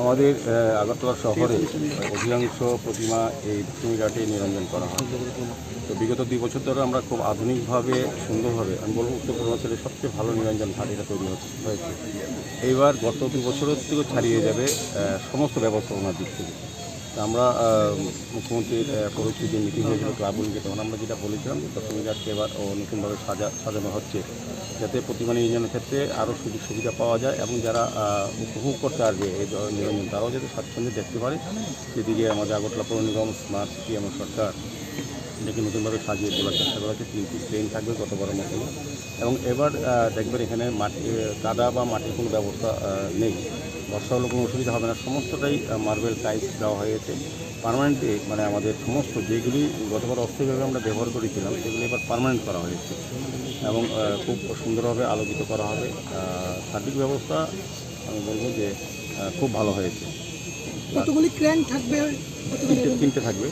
আমাদের আগরতলা শহরে অধিকাংশ প্রতিমা এই ভূমিঘাটে নিরঞ্জন করা হয়। তো বিগত দুই বছর ধরে আমরা খুব আধুনিকভাবে, সুন্দরভাবে, আমি বলব উত্তর পূর্বাঞ্চলের সবচেয়ে ভালো নিরঞ্জন ঘাট এটা তৈরি হয়েছে। এইবার গত দু বছরের থেকেও ছাড়িয়ে যাবে সমস্ত ব্যবস্থাপনার দিক থেকে। আমরা মুখ্যমন্ত্রীর পরবর্তী যে মিটিং হয়েছিল ক্লাব উইকে তখন আমরা যেটা বলেছিলাম ঘাটকে এবার নতুনভাবে সাজা, সাজানো হচ্ছে। যাতে প্রতিমা নিরঞ্জনের ক্ষেত্রে আরও সুযোগ সুবিধা পাওয়া যায় এবং যারা উপভোগ করতে আসবে এই নিরঞ্জন তারাও যাতে স্বাচ্ছন্দ্যে দেখতে পারে যেদিকে আমাদের আগরতলা পৌর নিগম, স্মার্ট সিটি আমার সরকার এটাকে নতুনভাবে সাজিয়ে তোলার চেষ্টা করা হচ্ছে। তিনটি ট্রেন থাকবে গতবারের মতো এবং এবার দেখবেন এখানে মাটি কাদা বা মাটির কোনো ব্যবস্থা নেই। বর্ষা হলে কোনো অসুবিধা হবে না। সমস্তটাই মার্বেল টাইলস দেওয়া হয়েছে। পারমানেন্টলি মানে আমাদের সমস্ত যেগুলি গতবার অস্থায়ীভাবে আমরা ব্যবহার করেছিলাম সেগুলি এবার পারমানেন্ট করা হয়েছে। এবং খুব সুন্দরভাবে আলোকিত করা হবে। সার্বিক ব্যবস্থা আমি বলব যে খুব ভালো হয়েছে। কতগুলি ক্র্যান থাকবে? তিনটে থাকবে।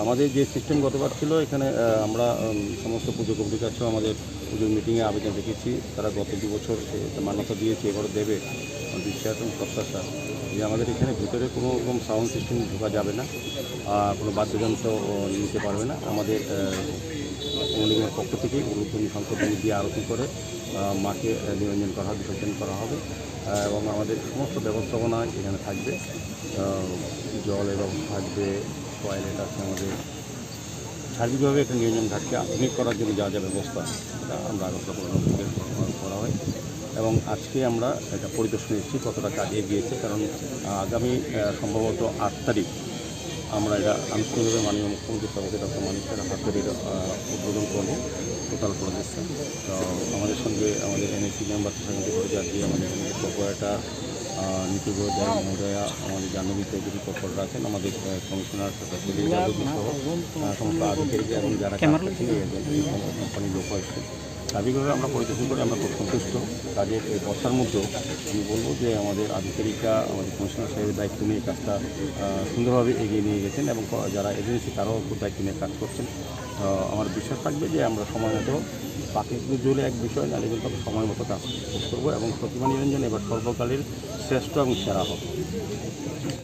আমাদের যে সিস্টেম গতবার ছিল এখানে আমরা সমস্ত পুজো কমিটির কাছেও আমাদের পুজোর মিটিংয়ে আবেদন রেখেছি। তারা গত দু বছর মান্যতা দিয়েছে এবারও দেবে। বিশ্বাস এবং প্রত্যাশা যে আমাদের এখানে ভিতরে কোনো রকম সাউন্ড সিস্টেম ঢোকা যাবে না আহ, কোনো বাদ্যযন্ত্র নিতে পারবে না। আমাদের অনুনিগমের পক্ষ থেকে উলুধ্বনি সংশোধনী দিয়ে আরতি করে মাকে নিরঞ্জন করা হবে বিসর্জন করা হবে। এবং আমাদের সমস্ত ব্যবস্থাপনা এখানে থাকবে। জলের ব্যবস্থা থাকবে টয়লেট আছে আমাদের সার্বিকভাবে একটা নিয়োজন ঘাটকে আধুনিক করার জন্য যা যা ব্যবস্থা সেটা আমরা আগরতলা পৌর নিগম থেকে করা হয়। এবং আজকে আমরা এটা পরিদর্শনে এসেছি, কতটা কাজ এগিয়েছে, কারণ আগামী সম্ভবত আট তারিখ আমরা এটা আনুষ্ঠানিকভাবে মাননীয় মুখ্যমন্ত্রী সভাপতি ডক্টর মানিক স্যার হাত এটা উদ্বোধন করব, টোটাল প্রজেক্টটা তো আমাদের সঙ্গে আমাদের এনএসি মেম্বার সঙ্গে আমাদের এখানে কর্পোরেটার নীতি গোদায় মহোদয়া আমাদের জাহ্নবী চৌধুরী কর্পোরেটর আছেন আমাদের কমিশনার সহ। সমস্ত আধিকারিক এবং যারা কোম্পানির লোক হয়েছে স্বাভাবিকভাবে আমরা পরিদর্শন করে আমরা খুব সন্তুষ্ট। কাজের এই বর্ষার মধ্যেও আমি বলব যে আমাদের আধিকারিকরা আমাদের কমিশনার সাহেবের দায়িত্ব নিয়ে কাজটা সুন্দরভাবে এগিয়ে নিয়ে গেছেন এবং যারা এজেন্সি তারাও খুব দায়িত্ব নিয়ে কাজ করছেন। তো আমার বিশ্বাস থাকবে যে আমরা সময় মতো বাকি জুড়ে এক বিষয় না কিন্তু আমি সময় মতো কাজ করব এবং প্রতিমা নিরঞ্জন এবার সর্বকালের শ্রেষ্ঠ এবং সেরা হবে।